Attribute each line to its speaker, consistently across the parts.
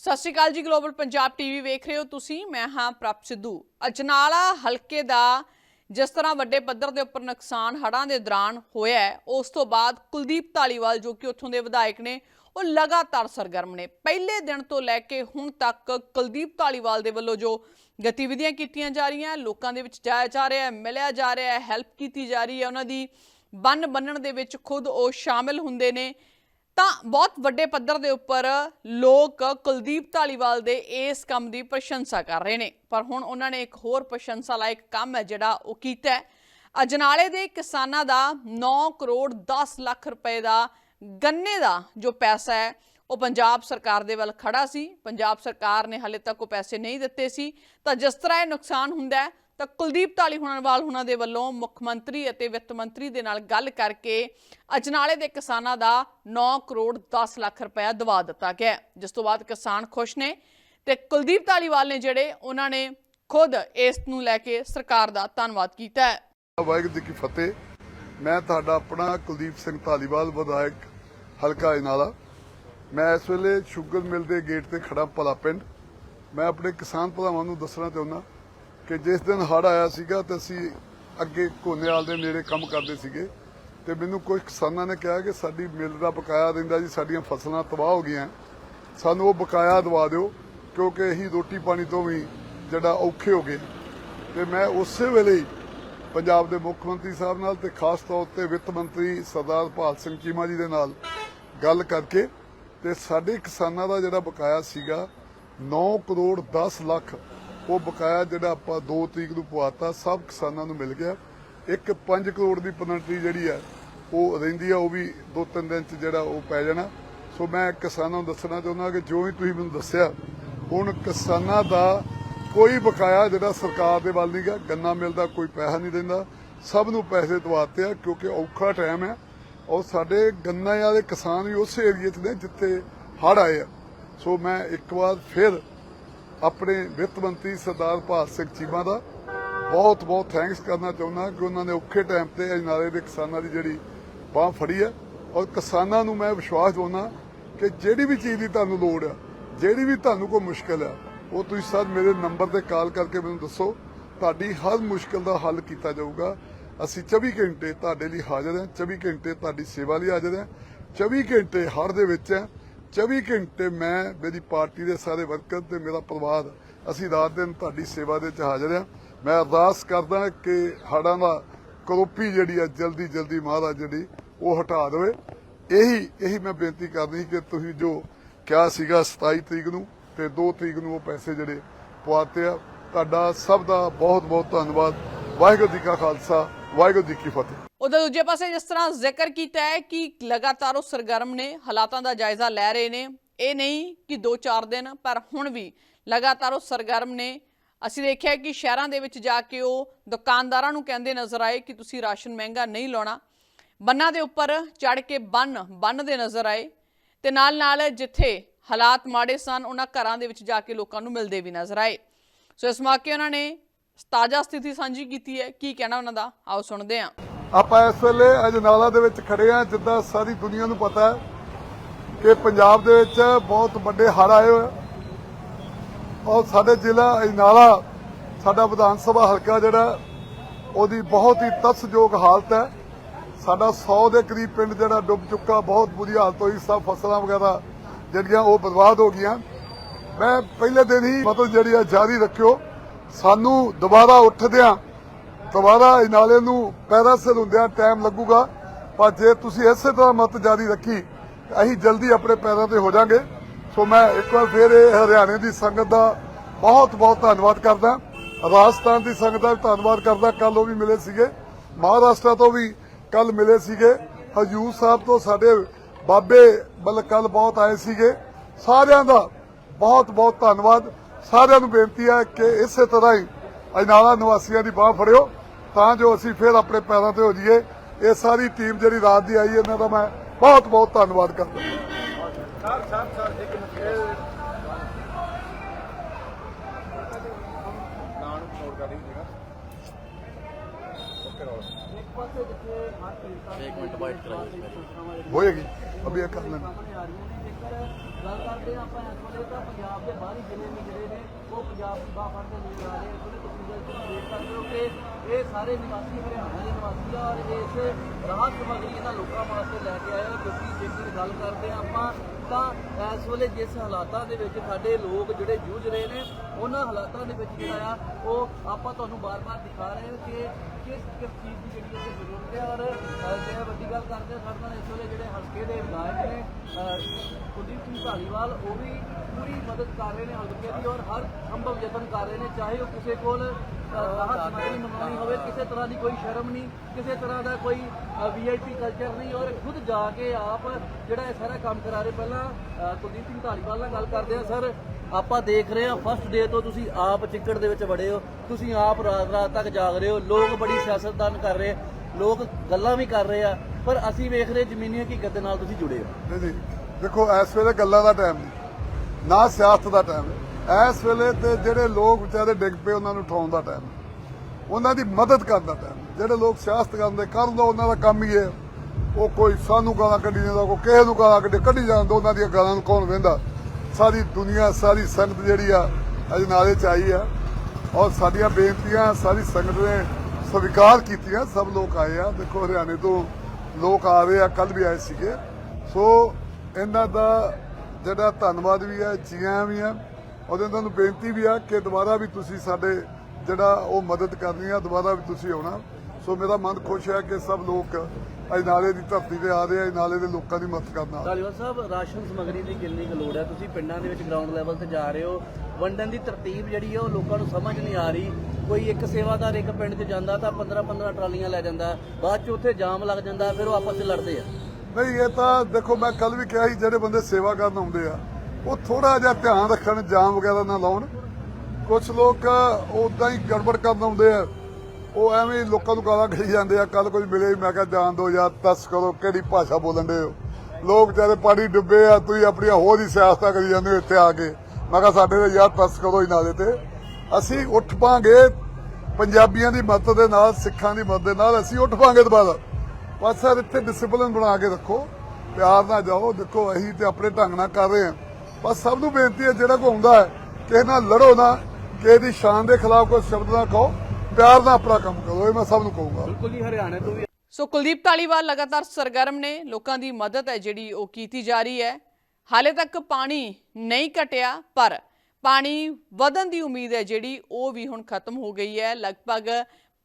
Speaker 1: ਸਤਿ ਸ਼੍ਰੀ ਅਕਾਲ ਜੀ global Punjab TV ਵੇਖ ਰਹੇ ਹੋ ਤੁਸੀਂ। ਮੈਂ ਹਾਂ ਪ੍ਰਭ ਸਿੱਧੂ। ਅਜਨਾਲਾ ਹਲਕੇ ਦਾ ਜਿਸ ਤਰ੍ਹਾਂ ਵੱਡੇ ਪੱਧਰ ਦੇ ਉੱਪਰ ਨੁਕਸਾਨ ਹੜ੍ਹਾਂ ਦੇ ਦੌਰਾਨ ਹੋਇਆ ਉਸ ਤੋਂ ਬਾਅਦ ਕੁਲਦੀਪ ਢਾਲੀਵਾਲ ਜੋ ਕਿ ਉੱਥੋਂ ਦੇ ਵਿਧਾਇਕ ਨੇ, ਉਹ ਲਗਾਤਾਰ ਸਰਗਰਮ ਨੇ। ਪਹਿਲੇ ਦਿਨ ਤੋਂ ਲੈ ਕੇ ਹੁਣ ਤੱਕ ਕੁਲਦੀਪ ਢਾਲੀਵਾਲ ਦੇ ਵੱਲੋਂ ਜੋ ਗਤੀਵਿਧੀਆਂ ਕੀਤੀਆਂ ਜਾ ਰਹੀਆਂ, ਲੋਕਾਂ ਦੇ ਵਿੱਚ ਜਾਇਆ ਜਾ ਰਿਹਾ ਹੈ, ਮਿਲਿਆ ਜਾ ਰਿਹਾ ਹੈ ਹੈਲਪ ਕੀਤੀ ਜਾ ਰਹੀ ਹੈ, ਉਹਨਾਂ ਦੀ ਬੰਨ ਬੰਨਣ ਦੇ ਵਿੱਚ ਖੁਦ ਉਹ ਸ਼ਾਮਿਲ ਹੁੰਦੇ ਨੇ। ਤਾਂ ਬਹੁਤ ਵੱਡੇ ਪੱਧਰ ਦੇ ਉੱਪਰ ਲੋਕ ਕੁਲਦੀਪ ਢਾਲੀਵਾਲ ਦੇ ਇਸ ਕੰਮ ਦੀ ਪ੍ਰਸ਼ੰਸਾ ਕਰ ਰਹੇ ਨੇ। ਪਰ ਹੁਣ ਉਹਨਾਂ ਨੇ ਇੱਕ ਹੋਰ ਪ੍ਰਸ਼ੰਸਾ ਲਾਇਕ ਕੰਮ ਹੈ ਜਿਹੜਾ ਉਹ ਕੀਤਾ ਹੈ। ਅਜਨਾਲੇ ਦੇ ਕਿਸਾਨਾਂ ਦਾ 9 ਕਰੋੜ 10 ਲੱਖ ਰੁਪਏ ਦਾ ਗੰਨੇ ਦਾ ਜੋ ਪੈਸਾ ਹੈ, ਉਹ ਪੰਜਾਬ ਸਰਕਾਰ ਦੇ ਵੱਲ ਖੜਾ ਸੀ। ਪੰਜਾਬ ਸਰਕਾਰ ਨੇ ਹਾਲੇ ਤੱਕ ਉਹ ਪੈਸੇ ਨਹੀਂ ਦਿੱਤੇ ਸੀ। ਤਾਂ ਜਿਸ ਤਰ੍ਹਾਂ ਇਹ ਨੁਕਸਾਨ ਹੁੰਦਾ ਤਾਂ ਕੁਲਦੀਪ ਢਾਲੀਵਾਲ ਹੁਣਾਂ ਦੇ ਵੱਲੋਂ ਮੁੱਖ ਮੰਤਰੀ ਅਤੇ ਵਿੱਤ ਮੰਤਰੀ ਦੇ ਨਾਲ ਗੱਲ ਕਰਕੇ ਅਜਨਾਲੇ ਦੇ ਕਿਸਾਨਾਂ ਦਾ 9 ਕਰੋੜ 10 ਲੱਖ ਰੁਪਇਆ ਦਵਾ ਦਿੱਤਾ ਗਿਆ ਜਿਸ ਤੋਂ ਬਾਅਦ ਕਿਸਾਨ ਖੁਸ਼ ਨੇ ਤੇ ਕੁਲਦੀਪ ਧਾਲੀਵਾਲ ਨੇ ਜਿਹੜੇ ਉਹਨਾਂ ਨੇ ਖੁਦ ਇਸ ਨੂੰ ਲੈ ਕੇ ਸਰਕਾਰ ਦਾ ਧੰਨਵਾਦ ਕੀਤਾ ਹੈ।
Speaker 2: ਵਾਹਿਗੁਰੂ ਜੀ ਕੀ ਫਤਿਹ। ਮੈਂ ਤੁਹਾਡਾ ਆਪਣਾ ਕੁਲਦੀਪ ਸਿੰਘ ਧਾਲੀਵਾਲ ਵਿਧਾਇਕ ਹਲਕਾ ਇਨਾਲਾ ਮੈਂ ਇਸ ਵੇਲੇ ਸ਼ੂਗਰ ਮਿਲ ਦੇ ਗੇਟ ਤੇ ਖੜਾ ਭਲਾ ਪਿੰਡ। ਮੈਂ ਆਪਣੇ ਕਿਸਾਨ ਭਰਾਵਾਂ ਨੂੰ ਦੱਸਣਾ ਚਾਹੁੰਦਾ ਕਿ ਜਿਸ ਦਿਨ ਹੜ੍ਹ ਆਇਆ ਸੀਗਾ ਤੇ ਅਸੀਂ ਅੱਗੇ ਕੋਨੇਵਾਲ ਦੇ ਨੇੜੇ ਕੰਮ ਕਰਦੇ ਸੀਗੇ ਤੇ ਮੈਨੂੰ ਕੁਝ ਕਿਸਾਨਾਂ ਨੇ ਕਿਹਾ ਕਿ ਸਾਡੀ ਮਿਲ ਦਾ ਬਕਾਇਆ ਰਹਿੰਦਾ ਜੀ, ਸਾਡੀਆਂ ਫਸਲਾਂ ਤਬਾਹ ਹੋ ਗਈਆਂ। ਸਾਨੂੰ ਉਹ ਬਕਾਇਆ ਦਵਾ ਦਿਓ, ਕਿਉਂਕਿ ਅਸੀਂ ਰੋਟੀ ਪਾਣੀ ਤੋਂ ਵੀ ਜਿਹੜਾ ਔਖੇ ਹੋ ਗਏ। ਤੇ ਮੈਂ ਉਸੇ ਵੇਲੇ ਪੰਜਾਬ ਦੇ ਮੁੱਖ ਮੰਤਰੀ ਸਾਹਿਬ ਨਾਲ ਤੇ ਖਾਸ ਤੌਰ ਤੇ ਵਿੱਤ ਮੰਤਰੀ ਸਰਦਾਰ ਭਾਲ ਸਿੰਘ ਚੀਮਾ ਜੀ ਦੇ ਨਾਲ ਗੱਲ ਕਰਕੇ ਤੇ ਸਾਡੇ ਕਿਸਾਨਾਂ ਦਾ ਜਿਹੜਾ ਬਕਾਇਆ ਸੀਗਾ 9 ਕਰੋੜ 10 ਲੱਖ ਉਹ ਬਕਾਇਆ ਜਿਹੜਾ ਆਪਾਂ 2 ਤਰੀਕ ਨੂੰ ਪਵਾਤਾ, ਸਭ ਕਿਸਾਨਾਂ ਨੂੰ ਮਿਲ ਗਿਆ। ਇੱਕ 5 ਕਰੋੜ ਦੀ ਪੈਨਲਟੀ ਜਿਹੜੀ ਆ ਉਹ ਰਹਿੰਦੀ ਆ, ਉਹ ਵੀ 2-3 ਦਿਨ ਚ ਜਿਹੜਾ ਉਹ ਪੈ ਜਾਣਾ। ਸੋ ਮੈਂ ਕਿਸਾਨਾਂ ਨੂੰ ਦੱਸਣਾ ਚਾਹੁੰਦਾ ਕਿ ਜੋ ਵੀ ਤੁਸੀਂ ਮੈਨੂੰ ਦੱਸਿਆ, ਹੁਣ ਕਿਸਾਨਾਂ ਦਾ ਕੋਈ ਬਕਾਇਆ ਜਿਹੜਾ ਸਰਕਾਰ ਦੇ ਵੱਲ ਨਹੀਂਗਾ ਗੰਨਾ ਮਿਲਦਾ ਕੋਈ ਪੈਸਾ ਨਹੀਂ ਦਿੰਦਾ। ਸਭ ਨੂੰ ਪੈਸੇ ਦਵਾਤੇ ਆ, ਕਿਉਂਕਿ ਔਖਾ ਟਾਈਮ ਹੈ ਔਰ ਸਾਡੇ ਗੰਨਾ ਵਾਲੇ ਕਿਸਾਨ ਵੀ ਉਸੇ ਏਰੀਏ 'ਚ ਨੇ ਜਿੱਥੇ ਹੜ੍ਹ ਆਏ ਆ। ਸੋ ਮੈਂ ਇੱਕ ਵਾਰ ਫਿਰ ਆਪਣੇ ਵਿੱਤ ਮੰਤਰੀ ਸਰਦਾਰ ਭਾਰਤ ਸਿੰਘ ਚੀਮਾ ਦਾ ਬਹੁਤ ਬਹੁਤ ਥੈਂਕਸ ਕਰਨਾ ਚਾਹੁੰਦਾ ਕਿ ਉਹਨਾਂ ਨੇ ਔਖੇ ਟਾਈਮ ਤੇ ਅਜਨਾਲੇ ਦੇ ਕਿਸਾਨਾਂ ਦੀ ਜਿਹੜੀ ਬਾਹ ਫੜੀ ਹੈ। ਔਰ ਕਿਸਾਨਾਂ ਨੂੰ ਮੈਂ ਵਿਸ਼ਵਾਸ ਦਿਵਾਉਣਾ ਕਿ ਜਿਹੜੀ ਵੀ ਚੀਜ਼ ਦੀ ਤੁਹਾਨੂੰ ਲੋੜ ਆ ਜਿਹੜੀ ਵੀ ਤੁਹਾਨੂੰ ਕੋਈ ਮੁਸ਼ਕਲ ਆ ਉਹ ਤੁਸੀਂ ਸਰ ਮੇਰੇ ਨੰਬਰ ਤੇ ਕਾਲ ਕਰਕੇ ਮੈਨੂੰ ਦੱਸੋ। ਤੁਹਾਡੀ ਹਰ ਮੁਸ਼ਕਲ ਦਾ ਹੱਲ ਕੀਤਾ ਜਾਊਗਾ। ਅਸੀਂ 24 ਘੰਟੇ ਤੁਹਾਡੇ ਲਈ ਹਾਜ਼ਰ ਹਾਂ 24 ਘੰਟੇ ਤੁਹਾਡੀ ਸੇਵਾ ਲਈ ਹਾਜ਼ਰ ਹਾਂ 24 ਘੰਟੇ ਹਰ ਦੇ ਵਿੱਚ ਹੈ। 24 ਘੰਟੇ ਮੈਂ ਮੇਰੀ ਪਾਰਟੀ ਦੇ ਸਾਰੇ ਵਰਕਰ ਤੇ ਮੇਰਾ ਪਰਿਵਾਰ, ਅਸੀਂ ਰਾਤ ਦਿਨ ਤੁਹਾਡੀ ਸੇਵਾ ਦੇ ਵਿੱਚ ਹਾਜ਼ਰ ਹਾਂ। ਮੈਂ ਅਰਦਾਸ ਕਰਦਾ ਕਿ ਹੜ੍ਹਾਂ ਦਾ ਕਰੋਪੀ ਜਿਹੜੀ ਆ, ਜਲਦੀ ਜਲਦੀ ਮਹਾਰਾਜ ਜਿਹੜੀ, ਉਹ ਹਟਾ ਦੇਵੇ। ਇਹੀ ਇਹੀ ਮੈਂ ਬੇਨਤੀ ਕਰਨੀ ਕਿ ਤੁਸੀਂ ਜੋ ਕਿਹਾ ਸੀਗਾ 27 ਤਰੀਕ ਨੂੰ ਤੇ 2 ਤਰੀਕ ਨੂੰ ਉਹ ਪੈਸੇ ਜਿਹੜੇ ਪਵਾਤੇ ਆ, ਤੁਹਾਡਾ ਸਭ ਦਾ ਬਹੁਤ ਬਹੁਤ ਧੰਨਵਾਦ। ਵਾਹਿਗੁਰੂ ਜੀ ਕਾ ਖਾਲਸਾ, ਵਾਹਿਗੁਰੂ ਜੀ ਕੀ ਫਤਿਹ।
Speaker 1: ਉਹਦੇ ਦੂਜੇ ਪਾਸੇ ਜਿਸ ਤਰ੍ਹਾਂ ਜ਼ਿਕਰ ਕੀਤਾ ਹੈ ਕਿ ਲਗਾਤਾਰ ਉਹ ਸਰਗਰਮ ਨੇ, ਹਾਲਾਤਾਂ ਦਾ ਜਾਇਜ਼ਾ ਲੈ ਰਹੇ ਨੇ। ਇਹ ਨਹੀਂ ਕਿ 2-4 ਦਿਨ, ਪਰ ਹੁਣ ਵੀ ਲਗਾਤਾਰ ਉਹ ਸਰਗਰਮ ਨੇ। ਅਸੀਂ ਦੇਖਿਆ ਕਿ ਸ਼ਹਿਰਾਂ ਦੇ ਵਿੱਚ ਜਾ ਕੇ ਉਹ ਦੁਕਾਨਦਾਰਾਂ ਨੂੰ ਕਹਿੰਦੇ ਨਜ਼ਰ ਆਏ ਕਿ ਤੁਸੀਂ ਰਾਸ਼ਨ ਮਹਿੰਗਾ ਨਹੀਂ ਲਾਉਣਾ। ਬੰਨਾਂ ਦੇ ਉੱਪਰ ਚੜ ਕੇ ਬੰਨ ਬੰਨ ਦੇ ਨਜ਼ਰ ਆਏ। ਤੇ ਨਾਲ ਨਾਲ ਜਿੱਥੇ ਹਾਲਾਤ ਮਾੜੇ ਸਨ, ਉਹਨਾਂ ਘਰਾਂ ਦੇ ਵਿੱਚ ਜਾ ਕੇ ਲੋਕਾਂ ਨੂੰ ਮਿਲਦੇ ਵੀ ਨਜ਼ਰ ਆਏ। ਸੋ ਇਸ ਮੌਕੇ ਉਹਨਾਂ ਨੇ ਤਾਜ਼ਾ ਸਥਿਤੀ ਸਾਂਝੀ ਕੀਤੀ ਹੈ। ਕੀ ਕਹਿਣਾ ਉਹਨਾਂ ਦਾ? ਆਓ ਸੁਣਦੇ ਹਾਂ।
Speaker 2: ਆਪਾਂ ਇਸ ਵੇਲੇ ਅਜਨਾਲਾ ਦੇ ਵਿੱਚ ਖੜੇ ਆ ਜਿੱਦਾਂ ਸਾਰੀ ਦੁਨੀਆ ਨੂੰ ਪਤਾ ਹੈ ਕਿ ਪੰਜਾਬ ਦੇ ਵਿੱਚ ਬਹੁਤ ਵੱਡੇ ਹੜ੍ਹ ਆਏ ਹੋਏ ਔਰ ਸਾਡੇ ਜ਼ਿਲ੍ਹਾ ਅਜਨਾਲਾ, ਸਾਡਾ ਵਿਧਾਨ ਸਭਾ ਹਲਕਾ ਜਿਹੜਾ, ਉਹਦੀ ਬਹੁਤ ਹੀ ਤਰਸਯੋਗ ਹਾਲਤ ਹੈ। ਸਾਡਾ 100 ਦੇ ਕਰੀਬ ਪਿੰਡ ਜਿਹੜਾ ਡੁੱਬ ਚੁੱਕਾ, ਬਹੁਤ ਬੁਰੀ ਹਾਲਤ ਹੋਈ, ਸਭ ਫਸਲਾਂ ਵਗੈਰਾ ਜਿਹੜੀਆਂ ਉਹ ਬਰਬਾਦ ਹੋ ਗਈਆਂ। ਮੈਂ ਪਹਿਲੇ ਦਿਨ ਹੀ ਮਤਲਬ ਜਿਹੜੀ ਆ ਜਾਰੀ ਰੱਖਿਓ, ਸਾਨੂੰ ਦੁਬਾਰਾ ਉੱਠਦਿਆਂ ਦੁਬਾਰਾ ਇਹ ਨਾਲੇ ਨੂੰ ਪੈਰਾਸਲ ਹੁੰਦਿਆਂ ਟਾਈਮ ਲੱਗੂਗਾ। ਪਰ ਜੇ ਤੁਸੀਂ ਇਸੇ ਤਰ੍ਹਾਂ ਮਤ ਜਾਰੀ ਰੱਖੀ, ਅਸੀਂ ਜਲਦੀ ਆਪਣੇ ਪੈਰਾਂ ਤੇ ਹੋ ਜਾਾਂਗੇ। ਸੋ ਮੈਂ ਇੱਕ ਵਾਰ ਫਿਰ ਇਹ ਹਰਿਆਣੇ ਦੀ ਸੰਗਤ ਦਾ ਬਹੁਤ ਬਹੁਤ ਧੰਨਵਾਦ ਕਰਦਾ। ਰਾਜਸਥਾਨ ਦੀ ਸੰਗਤ ਦਾ ਵੀ ਧੰਨਵਾਦ ਕਰਦਾ। ਕੱਲ ਉਹ ਵੀ ਮਿਲੇ ਸੀਗੇ। ਮਹਾਰਾਸ਼ਟਰ ਤੋਂ ਵੀ ਕੱਲ ਮਿਲੇ ਸੀਗੇ। ਹਜੂਰ ਸਾਹਿਬ ਤੋਂ ਸਾਡੇ ਬਾਬੇ ਮਤਲਬ ਕੱਲ ਬਹੁਤ ਆਏ ਸੀਗੇ। ਸਾਰਿਆਂ ਦਾ ਬਹੁਤ ਬਹੁਤ ਧੰਨਵਾਦ। ਸਾਰਿਆਂ ਨੂੰ ਬੇਨਤੀ ਹੈ ਕਿ ਇਸੇ ਤਰ੍ਹਾਂ ਹੀ ਅਜਨਾਲਾ ਨਿਵਾਸੀਆਂ ਦੀ ਬਾਹ ਫੜਿਓ। ਤਾਂ ਜੋ ਅਸੀਂ ਫਿਰ ਆਪਣੇ ਪੈਰਾਂ ਤੇ ਹੋ ਜਾਈਏ। ਇਹ ਸਾਰੀ ਟੀਮ ਜਿਹੜੀ ਰਾਤ ਦੀ ਆਈ, ਇਹਨਾਂ ਦਾ ਮੈਂ ਬਹੁਤ ਬਹੁਤ ਧੰਨਵਾਦ ਕਰਦਾ
Speaker 3: ਸਰ ਸਰ ਸਰ ਇੱਕ
Speaker 2: ਹੋਏਗੀ। ਅਭੀ ਇਹ ਕਰ ਲੈਣਾ
Speaker 3: ਗੱਲ ਕਰਦੇ ਆਪਾਂ ਇਸ ਵੇਲੇ ਤਾਂ ਪੰਜਾਬ ਦੇ ਬਾਹਰੀ ਜ਼ਿਲ੍ਹੇ ਨੇ ਜਿਹੜੇ ਨੇ ਉਹ ਪੰਜਾਬ ਦੀ ਬਾਹ ਕੇ ਨਜ਼ਰ ਆ ਰਹੇ ਇਸ ਵੇਲੇ ਤਸਵੀਰਾਂ ਤੁਸੀਂ ਦੇਖ ਸਕਦੇ ਹੋ ਕਿ ਇਹ ਸਾਰੇ ਨਿਵਾਸੀ ਹਰਿਆਣਾ ਦੇ ਨਿਵਾਸੀ ਆ ਔਰ ਇਸ ਰਾਹਤ ਸਮੱਗਰੀ ਇਹਨਾਂ ਲੋਕਾਂ ਵਾਸਤੇ ਲੈ ਕੇ ਆਏ ਆ। ਕਿਉਂਕਿ ਜੇਕਰ ਗੱਲ ਕਰਦੇ ਹਾਂ ਆਪਾਂ, ਤਾਂ ਇਸ ਵੇਲੇ ਜਿਸ ਹਾਲਾਤਾਂ ਦੇ ਵਿੱਚ ਸਾਡੇ ਲੋਕ ਜਿਹੜੇ ਜੂਝ ਰਹੇ ਨੇ, ਉਹਨਾਂ ਹਾਲਾਤਾਂ ਦੇ ਵਿੱਚ ਜਿਹੜਾ ਆ, ਉਹ ਆਪਾਂ ਤੁਹਾਨੂੰ ਬਾਰ-ਬਾਰ ਦਿਖਾ ਰਹੇ ਹਾਂ ਕਿ ਕਿਸ ਕਿਸ ਚੀਜ਼ ਦੀ ਜਿਹੜੀ ਹੈ ਜ਼ਰੂਰਤ ਹੈ। ਔਰ ਜੇ ਵੱਡੀ ਗੱਲ ਕਰਦੇ ਹਾਂ, ਸਾਡੇ ਨਾਲ ਇਸ ਵੇਲੇ ਜਿਹੜੇ ਹਲਕੇ ਦੇ ਵਿਧਾਇਕ ਨੇ ਕੁਲਦੀਪ ਸਿੰਘ ਧਾਲੀਵਾਲ ਉਹ ਵੀ ਪੂਰੀ ਮਦਦ ਕਰ ਰਹੇ ਨੇ ਹਲਕੇ ਦੀ ਔਰ ਹਰ ਸੰਭਵ ਯਤਨ ਕਰ ਰਹੇ ਨੇ, ਚਾਹੇ ਉਹ ਕਿਸੇ ਕੋਲ ਰਾਹਤ ਸਮੱਗਰੀ ਮੰਗਵਾਉਣੀ ਹੋਵੇ, ਕਿਸੇ ਤਰ੍ਹਾਂ ਦੀ ਕੋਈ ਸ਼ਰਮ ਨਹੀਂ, ਕਿਸੇ ਤਰ੍ਹਾਂ ਦਾ ਕੋਈ ਵੀਆਈਪੀ ਕਲਚਰ ਨਹੀਂ, ਔਰ ਖੁਦ ਜਾ ਕੇ ਆਪ ਜਿਹੜਾ ਇਹ ਸਾਰਾ ਕੰਮ ਕਰਾ ਰਹੇ। ਪਹਿਲਾਂ ਕੁਲਦੀਪ ਸਿੰਘ ਧਾਲੀਵਾਲ ਨਾਲ ਗੱਲ ਕਰਦੇ ਆ, ਸਰ, ਆਪਾਂ ਦੇਖ ਰਹੇ ਹਾਂ ਫਸਟ ਡੇ ਤੋਂ ਤੁਸੀਂ ਆਪ ਚਿੱਕੜ ਦੇ ਵਿੱਚ ਵੜੇ ਹੋ, ਤੁਸੀਂ ਆਪ ਰਾਤ ਰਾਤ ਤੱਕ ਜਾਗ ਰਹੇ ਹੋ, ਲੋਕ ਬੜੀ ਸਿਆਸਤਦਾਨ ਕਰ ਰਹੇ, ਲੋਕ ਗੱਲਾਂ ਵੀ ਕਰ ਰਹੇ ਆ, ਪਰ ਅਸੀਂ ਵੇਖ ਰਹੇ ਜ਼ਮੀਨੀ ਹਕੀਕਤ ਦੇ ਨਾਲ ਤੁਸੀਂ ਜੁੜੇ ਹੋ?
Speaker 2: ਨਹੀਂ ਦੇਖੋ, ਇਸ ਵੇਲੇ ਗੱਲਾਂ ਦਾ ਟਾਈਮ ਨਹੀਂ। ਨਾ ਸਿਆਸਤ ਦਾ ਟਾਈਮ। ਇਸ ਵੇਲੇ ਤੇ ਜਿਹੜੇ ਲੋਕ ਵਿਚਾਰੇ ਡਿੱਗ ਪਏ ਉਹਨਾਂ ਨੂੰ ਉਠਾਉਣ ਦਾ ਟਾਈਮ। ਉਹਨਾਂ ਦੀ ਮਦਦ ਕਰਨ ਦਾ ਟਾਈਮ। ਜਿਹੜੇ ਲੋਕ ਸਿਆਸਤ ਕਰਦੇ ਕਰਨ ਦਾ ਉਹਨਾਂ ਦਾ ਕੰਮ ਹੀ ਹੈ। ਉਹ ਕੋਈ ਸਾਨੂੰ ਗਾਲਾਂ ਕੱਢੀ ਜਾਂਦਾ, ਕੋਈ ਕਿਸੇ ਨੂੰ ਗਾਲਾਂ ਕੱਢੀ ਕੱਢੀ ਜਾਂਦਾ ਉਹਨਾਂ ਦੀਆਂ ਗਾਲਾਂ ਨੂੰ ਕੌਣ ਵੇਂਦਾ? ਸਾਰੀ ਦੁਨੀਆ, ਸਾਰੀ ਸੰਗਤ ਜਿਹੜੀ ਆ, ਅੱਜ ਨਾਲੇ ਚ ਆਈ ਆ। ਔਰ ਸਾਡੀਆਂ ਬੇਨਤੀਆਂ, ਸਾਰੀ ਸੰਗਤ ਨੇ ਸਵੀਕਾਰ ਕੀਤੀਆਂ। ਸਭ ਲੋਕ ਆਏ ਆ। ਦੇਖੋ, ਹਰਿਆਣੇ ਤੋਂ ਲੋਕ ਆ ਰਹੇ ਆ। ਕੱਲ ਵੀ ਆਏ ਸੀਗੇ। ਸੋ ਇਹਨਾਂ ਦਾ ਜਿਹੜਾ ਧੰਨਵਾਦ ਵੀ ਹੈ ਜੀਆਂ ਵੀ ਆ ਉਹਦੇ ਇਹਨਾਂ ਬੇਨਤੀ ਵੀ ਆ ਕਿ ਦੁਬਾਰਾ ਵੀ ਤੁਸੀਂ ਸਾਡੇ ਜਿਹੜਾ ਉਹ ਮਦਦ ਕਰਨੀ ਆ, ਦੁਬਾਰਾ ਵੀ ਤੁਸੀਂ ਆਉਣਾ। ਸੋ ਮੇਰਾ ਮਨ ਖੁਸ਼ ਹੈ ਕਿ ਸਭ ਲੋਕ ਅੱਜ ਨਾਲੇ ਦੀ ਧਰਤੀ ਤੇ ਆ ਰਹੇ ਆ ਨਾਲੇ ਦੇ ਲੋਕਾਂ ਦੀ ਮਦਦ ਕਰਨ
Speaker 3: ਧਾਲੀਵਾਲ ਸਾਹਿਬ, ਰਾਸ਼ਨ ਸਮਗਰੀ ਦੀ ਕਿੰਨੀ ਕੁ ਲੋੜ ਹੈ। ਤੁਸੀਂ ਪਿੰਡਾਂ ਦੇ ਵਿੱਚ ਗਰਾਊਂਡ ਲੈਵਲ ਤੇ ਜਾ ਰਹੇ ਹੋ। ਵੰਡਣ ਦੀ ਤਰਤੀਬ ਜਿਹੜੀ ਹੈ ਉਹ ਲੋਕਾਂ ਨੂੰ ਸਮਝ ਨਹੀਂ ਆ ਰਹੀ। ਕੋਈ ਇੱਕ ਸੇਵਾਦਾਰ ਇੱਕ ਪਿੰਡ 'ਚ ਜਾਂਦਾ ਤਾਂ 15 15 ਟਰਾਲੀਆਂ ਲੈ ਜਾਂਦਾ। ਬਾਅਦ 'ਚ ਉੱਥੇ ਜਾਮ ਲੱਗ ਜਾਂਦਾ, ਫਿਰ ਉਹ ਆਪਸ 'ਚ ਲੜਦੇ ਆ।
Speaker 2: ਨਹੀਂ, ਇਹ ਤਾਂ ਦੇਖੋ, ਮੈਂ ਕੱਲ ਵੀ ਕਿਹਾ ਸੀ, ਜਿਹੜੇ ਬੰਦੇ ਸੇਵਾ ਕਰਨ ਆਉਂਦੇ ਆ, ਉਹ ਥੋੜਾ ਜਿਹਾ ਧਿਆਨ ਰੱਖਣ, ਜਾਮ ਵਗੈਰਾ ਨਾ ਲਾਉਣ। ਕੁਝ ਲੋਕ ਉਦਾਂ ਹੀ ਗੜਬੜ ਕਰਨ ਆਉਂਦੇ ਆ। ਉਹ ਐਵੇਂ ਲੋਕਾਂ ਨੂੰ ਗਾਲਾਂ ਕੱਢੀ ਜਾਂਦੇ ਆ। ਕੱਲ ਕੋਈ ਮਿਲੇ, ਮੈਂ ਕਿਹਾ, ਜਾਣ ਦੋ ਯਾਰ ਤਸ ਕਰੋ, ਕਿਹੜੀ ਭਾਸ਼ਾ ਬੋਲਣ ਦੇ ਹੋ? ਲੋਕ ਵਿਚਾਰੇ ਪਾਣੀ ਡੁੱਬੇ ਆ, ਤੁਸੀਂ ਆਪਣੀਆਂ ਹੋਰ ਹੀ ਸਿਆਸਤਾਂ ਕਰੀ ਜਾਂਦੇ ਹੋ ਇੱਥੇ ਆ ਕੇ। ਮੈਂ ਕਿਹਾ, ਸਾਡੇ ਤੇ ਯਾਰ ਤਸ ਕਰੋ ਹੀ ਨਾਲੇ ਤੇ। ਅਸੀਂ ਉੱਠ ਪਾਂਗੇ, ਪੰਜਾਬੀਆਂ ਦੀ ਮਦਦ ਦੇ ਨਾਲ, ਸਿੱਖਾਂ ਦੀ ਮਦਦ ਦੇ ਨਾਲ, ਅਸੀਂ ਉੱਠ ਪਾਂਗੇ ਦੁਬਾਰਾ। ਬਸ ਸਰ ਇੱਥੇ ਡਿਸਪਲਿਨ ਬਣਾ ਕੇ ਰੱਖੋ ਪਿਆਰ ਨਾਲ ਜਾਓ ਦੇਖੋ ਅਸੀਂ ਤੇ ਆਪਣੇ ਢੰਗ ਨਾਲ ਕਰ ਰਹੇ ਹਾਂ। ਬਸ ਸਭ ਨੂੰ ਬੇਨਤੀ ਹੈ ਜਿਹੜਾ ਕੋ ਆਉਂਦਾ ਹੈ ਕਿਸੇ ਨਾਲ ਲੜੋ ਨਾ ਕਿਸੇ ਦੀ ਸ਼ਾਨ ਦੇ ਖਿਲਾਫ ਕੋਈ ਸ਼ਬਦ ਨਾ ਕਹੋ ਪਿਆਰ ਨਾਲ ਆਪਣਾ ਕੰਮ ਕਰੋ ਇਹ ਮੈਂ ਸਭ ਨੂੰ ਕਹੂੰਗਾ।
Speaker 3: ਬਿਲਕੁਲ ਜੀ ਹਰਿਆਣੇ ਤੋਂ ਵੀ
Speaker 1: ਸੋ ਕੁਲਦੀਪ ਧਾਲੀਵਾਲ ਲਗਾਤਾਰ ਸਰਗਰਮ ਨੇ ਲੋਕਾਂ ਦੀ ਮਦਦ ਹੈ ਜਿਹੜੀ ਉਹ ਕੀਤੀ ਜਾ ਰਹੀ ਹੈ। ਹਾਲੇ ਤੱਕ ਪਾਣੀ ਨਹੀਂ ਘਟਿਆ ਪਰ ਪਾਣੀ ਵਧਣ ਦੀ ਉਮੀਦ ਹੈ ਜਿਹੜੀ ਉਹ ਵੀ ਹੁਣ ਖਤਮ ਹੋ ਗਈ ਹੈ। ਲਗਭਗ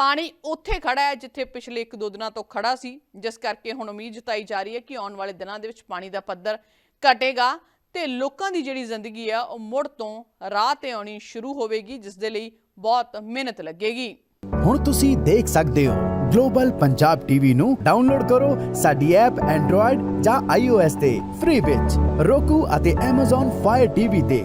Speaker 1: ਪਾਣੀ ਉੱਥੇ ਖੜਾ ਹੈ ਜਿੱਥੇ ਪਿਛਲੇ 1-2 ਦਿਨਾਂ ਤੋਂ ਖੜਾ ਸੀ, ਜਿਸ ਕਰਕੇ ਹੁਣ ਉਮੀਦ ਜਤਾਈ ਜਾ ਰਹੀ ਹੈ ਕਿ ਆਉਣ ਵਾਲੇ ਦਿਨਾਂ ਦੇ ਵਿੱਚ ਪਾਣੀ ਦਾ ਪੱਧਰ ਘਟੇਗਾ ਤੇ ਲੋਕਾਂ ਦੀ ਜਿਹੜੀ ਜ਼ਿੰਦਗੀ ਆ, ਉਹ ਮੁੜ ਤੋਂ ਰਾਹ ਤੇ ਆਉਣੀ ਸ਼ੁਰੂ ਹੋਵੇਗੀ, ਜਿਸ ਦੇ ਲਈ ਬਹੁਤ ਮਿਹਨਤ ਲੱਗੇਗੀ।
Speaker 4: ਹੁਣ ਤੁਸੀਂ ਦੇਖ ਸਕਦੇ ਹੋ, ਗਲੋਬਲ ਪੰਜਾਬ ਟੀਵੀ ਨੂੰ ਡਾਊਨਲੋਡ ਕਰੋ ਸਾਡੀ ਐਪ ਐਂਡਰੋਇਡ ਜਾਂ iOS ਤੇ, ਫ੍ਰੀ ਵਿੱਚ roku ਅਤੇ Amazon Fire TV ਤੇ।